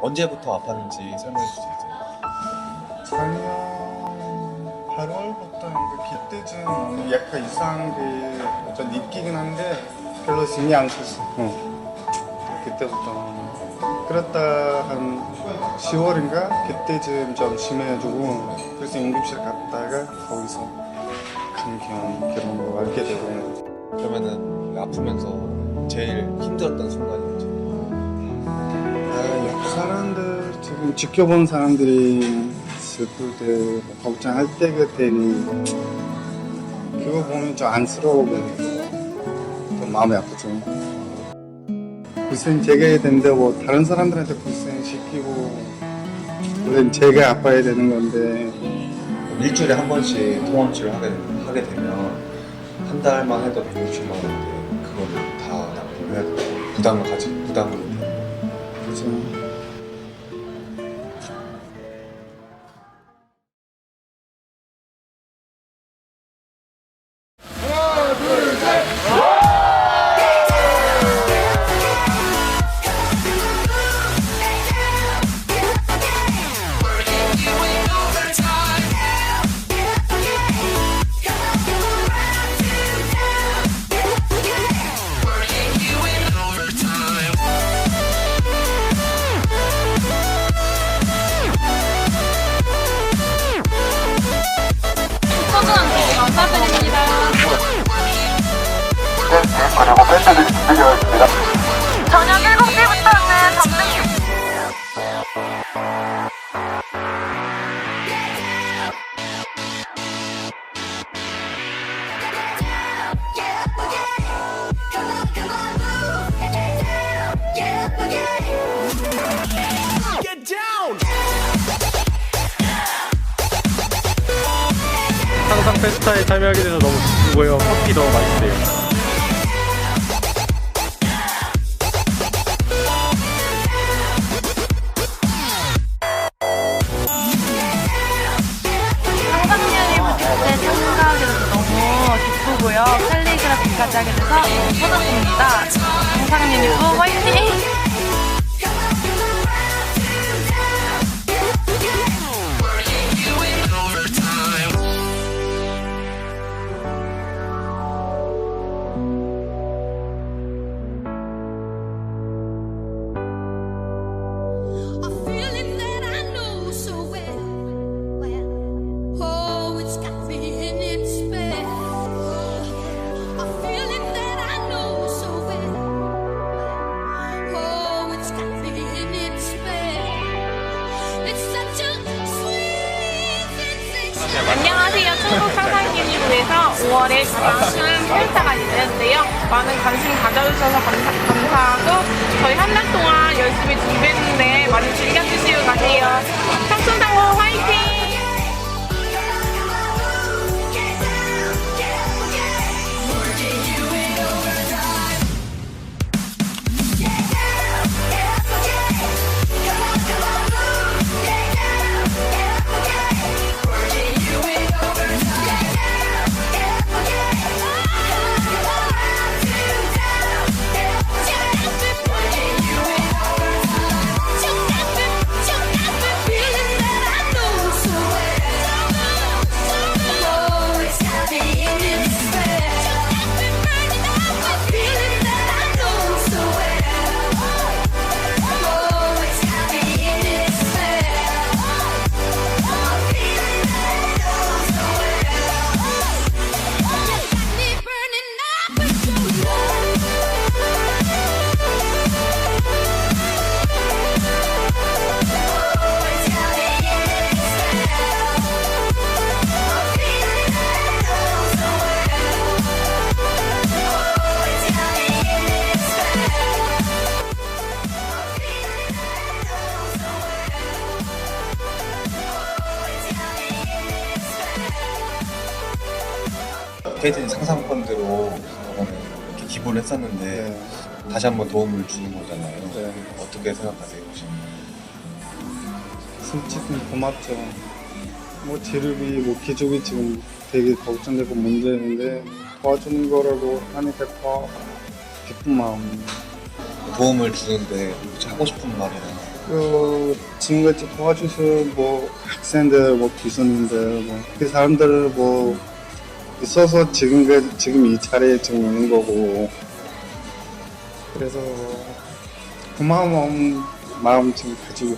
언제부터 아팠는지 설명해 주세요. 작년 8월부터인가 그때쯤 약간 이상한 게 좀 느끼긴 한데 별로 신경 안 썼어. 어. 그때부터. 그랬다 한 10월인가 그때쯤 좀 심해가지고 그래서 응급실 갔다가 거기서 감기형 그런 거 알게 되고 그러면은 아프면서 제일 힘들었던 옆 사람들 지금 지켜본 사람들이 슬플 때 걱정할 때 그때니 그거 보면 좀 안쓰러워 좀 마음이 아프죠. 제가 해야 되는데 뭐 다른 사람들한테 고생 시키고 원래 제가 아파야 되는 건데. 일주일에 한 번씩 통원치를 하게, 하게 되면 한 달만 해도 160만 원인데 그거를 다 납부를 해야 되고 부담을 가지 부담을. 그죠 감사드립니다. 저녁 7시 페스타에 참여하게 돼서 너무 기쁘고요. 커피도 맛있대요. 너무 기쁘고요. 캘리그라피까지 하게 돼서 너무 뿌듯합니다. 상상년이부 화이팅! 안녕하세요. 충북 상상기니부에서 5월에 가장 큰 펜타가 열렸는데요. 많은 관심 가져주셔서 감사, 감사 하고 저희 한 달 동안 열심히 준비했는데 많이 즐겨주시고 가세요. 청춘상고 화이팅! 케이튼 상상펀드로 이렇게 기부를 했었는데 네. 다시 한번 도움을 주는 거잖아요. 네. 어떻게 생각하세요? 혹시? 솔직히 고맙죠. 뭐 재료비, 뭐 기족이 지금 되게 걱정되고 문제인데 도와주는 거라도 하니까 더 기쁜 마음. 도움을 주는데 혹시 하고 싶은 말이나 그 지금까지 도와주신 뭐 학생들, 뭐 교수님들, 뭐 그 사람들 뭐 있어서 지금 그 지금 이 자리에 지금 있는 거고. 그래서 고마운 마음, 지금 가지고